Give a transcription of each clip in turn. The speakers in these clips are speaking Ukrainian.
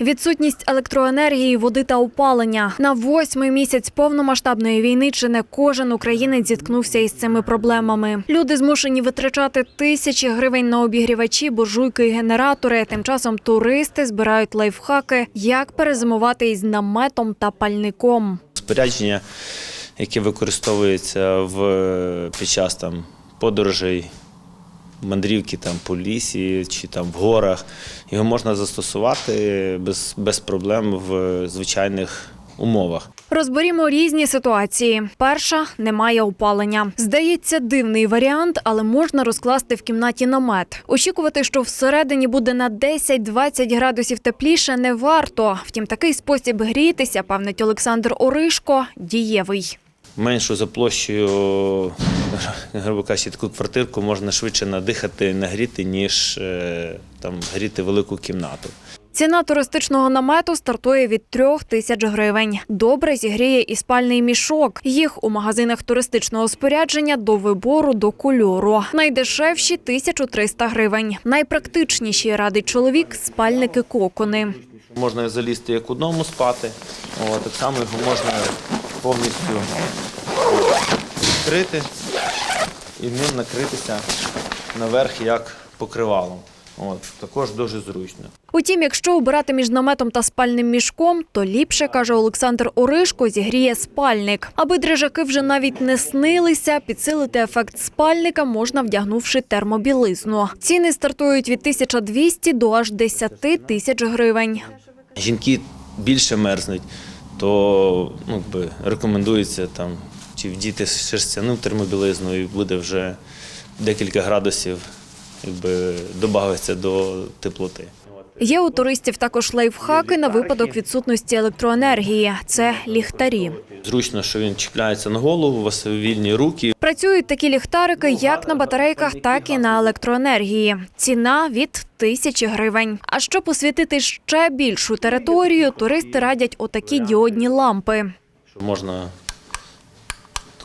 Відсутність електроенергії, води та опалення на восьмий місяць повномасштабної війни чи не кожен українець зіткнувся із цими проблемами. Люди змушені витрачати тисячі гривень на обігрівачі, буржуйки і генератори. Тим часом туристи збирають лайфхаки, як перезимувати із наметом та пальником. спорядження, яке використовується в, під час там, подорожей, мандрівки там, по лісі чи там, в горах, його можна застосувати без, без проблем в звичайних умовах. Розберімо різні ситуації. Перша немає опалення. Здається, дивний варіант, але можна розкласти в кімнаті намет. Очікувати, що всередині буде на 10-20 градусів тепліше, не варто. Втім, такий спосіб грітися, певнить Олександр Оришко, дієвий. Меншу за площею, грубо кажучи, таку квартирку можна швидше надихати, нагріти, ніж е, там, гріти велику кімнату. Ціна туристичного намету стартує від трьох тисяч гривень. Добре зігріє і спальний мішок. Їх у магазинах туристичного спорядження до вибору до кольору. Найдешевші 1300 гривень. Найпрактичніші радить чоловік спальники кокони. Можна залізти як одному спати, О, так само його можна повністю відкрити і ним накритися наверх як покривалом. От, також дуже зручно. Утім, якщо обирати між наметом та спальним мішком, то ліпше, каже Олександр Оришко, зігріє спальник. Аби дрижаки вже навіть не снилися, підсилити ефект спальника можна вдягнувши термобілизну. Ціни стартують від 1200 до аж 10 тисяч гривень. Жінки більше мерзнуть, то ну, би, рекомендується там, чи вдіти шерстяну термобілизну і буде вже декілька градусів якби, додається до теплоти. Є у туристів також лайфхаки на випадок відсутності електроенергії. Це ліхтарі. Зручно, що він чіпляється на голову, у вас вільні руки. Працюють такі ліхтарики як на батарейках, так і на електроенергії. Ціна від тисячі гривень. А щоб освітити ще більшу територію, туристи радять отакі діодні лампи. можна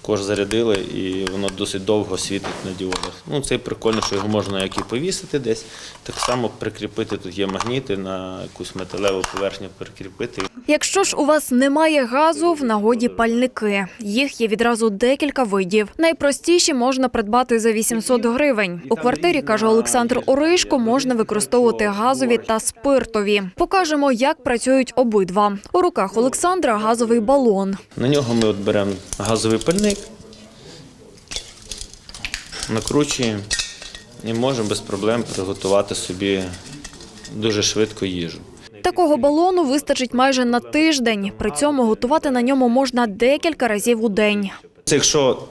також зарядили і воно досить довго світить на діодах. Ну, це прикольно, що його можна як і повісити десь, так само прикріпити. Тут є магніти на якусь металеву поверхню прикріпити. Якщо ж у вас немає газу, в нагоді пальники. Їх є відразу декілька видів. Найпростіші можна придбати за 800 гривень. У квартирі, каже Олександр Оришко, можна використовувати газові та спиртові. Покажемо, як працюють обидва. У руках Олександра газовий балон. На нього ми от беремо газовий пальник, накручуємо і можемо без проблем приготувати собі дуже швидко їжу. Такого балону вистачить майже на тиждень. При цьому готувати на ньому можна декілька разів у день. Це якщо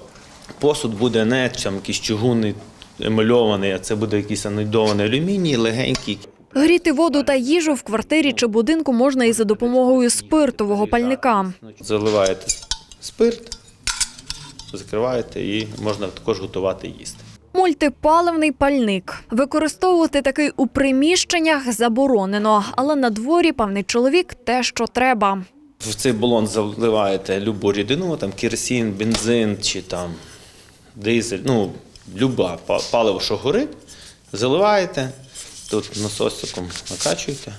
посуд буде не там, якийсь чугунний, емальований, а це буде якийсь анодований алюміній, легенький. Гріти воду та їжу в квартирі чи будинку можна і за допомогою спиртового пальника. Заливаєте спирт, закриваєте і можна також готувати їсти. Мультипаливний пальник. Використовувати такий у приміщеннях заборонено, але на дворі певний чоловік те, що треба. В цей балон заливаєте любу рідину, там керосин, бензин чи там дизель, ну, люба паливо, що горить, заливаєте, тут насосиком накачуєте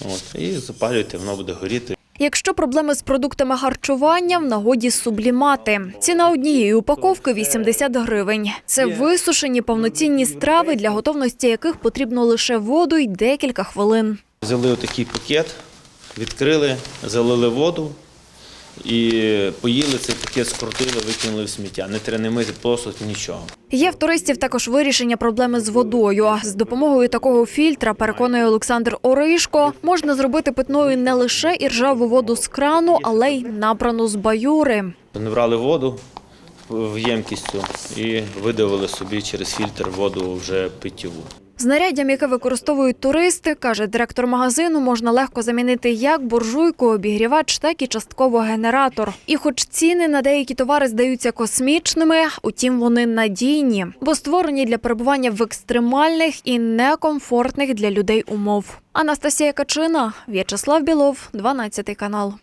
от, і запалюєте, воно буде горіти. Якщо проблеми з продуктами харчування, в нагоді сублімати. Ціна однієї упаковки 80 гривень. Це висушені повноцінні страви, для готовності яких потрібно лише воду й декілька хвилин. Взяли отакий пакет, відкрили, залили воду і поїли цей пакет, скрутили, викинули в сміття. Не треба не мити посуд, нічого. Є в туристів також вирішення проблеми з водою. З допомогою такого фільтра, переконує Олександр Оришко, можна зробити питною не лише іржаву воду з крану, але й набрану з баюри. Набрали воду в ємкість цю і видавили собі через фільтр воду вже питтєву. Знаряддям, яке використовують туристи, каже директор магазину, можна легко замінити як буржуйку, обігрівач, так і частково генератор. І хоч ціни на деякі товари здаються космічними, утім вони надійні, бо створені для перебування в екстремальних і некомфортних для людей умов. Анастасія Качина, В'ячеслав Білов, 12 канал.